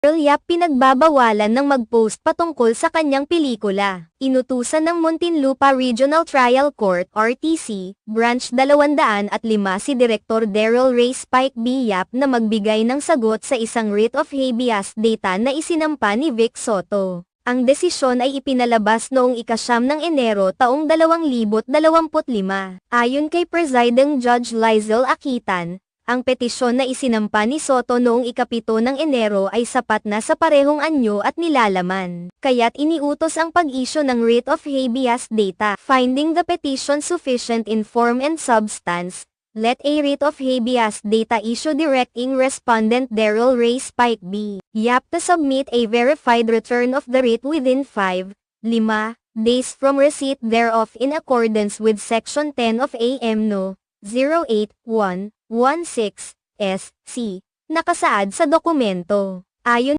Yap pinagbabawalan ng mag-post patungkol sa kanyang pelikula. Inutusan ng Muntinlupa Regional Trial Court RTC, Branch 205 si Direktor Daryl Ray Spike B. Yap na magbigay ng sagot sa isang writ of habeas data na isinampa ni Vic Soto. Ang desisyon ay ipinalabas noong ikasyam ng Enero taong 2025. Ayon kay Presiding Judge Lizel Akitan, ang petisyon na isinampa ni Soto noong ikapito ng Enero ay sapat na sa parehong anyo at nilalaman. Kaya't iniutos ang pag-issue ng writ of habeas data. Finding the petition sufficient in form and substance, let a writ of habeas data issue directing respondent Daryl Ray Spike B. Yap to submit a verified return of the writ within 5, 5 days from receipt thereof in accordance with Section 10 of AM No. 081 16 SC, nakasaad sa dokumento. Ayon